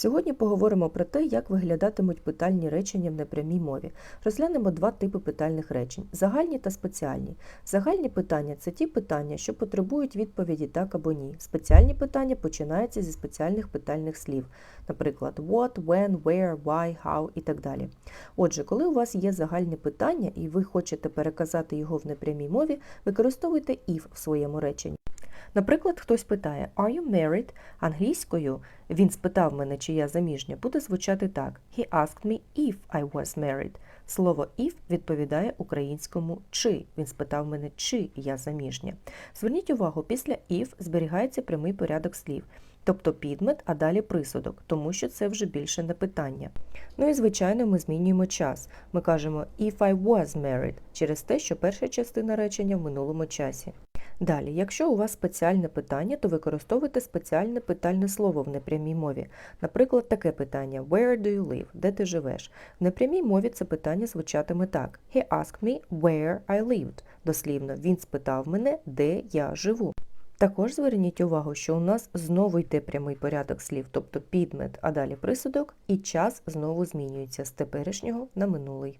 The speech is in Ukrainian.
Сьогодні поговоримо про те, як виглядатимуть питальні речення в непрямій мові. Розглянемо два типи питальних речень загальні та спеціальні. Загальні питання це ті питання, що потребують відповіді так або ні. Спеціальні питання починаються зі спеціальних питальних слів, наприклад, what, when, where, why, how і так далі. Отже, коли у вас є загальне питання і ви хочете переказати його в непрямій мові, використовуйте if в своєму реченні. Наприклад, хтось питає Are you married? Англійською він спитав мене, чи я заміжня, буде звучати так He asked me if I was married. Слово if відповідає українському чи. Він спитав мене, чи я заміжня. Зверніть увагу, після if зберігається прямий порядок слів. Тобто підмет, а далі присудок, тому що це вже більше не питання. Ну і звичайно, ми змінюємо час. Ми кажемо if I was married через те, що перша частина речення в минулому часі. Далі, якщо у вас спеціальне питання, то використовуйте спеціальне питальне слово в непрямій мові. Наприклад, таке питання Where do you live? Де ти живеш? В непрямій мові це питання звучатиме так: He asked me where I lived. Дослівно, він спитав мене, де я живу. Також зверніть увагу, що у нас знову йде прямий порядок слів, тобто підмет, а далі присудок, і час знову змінюється з теперішнього на минулий.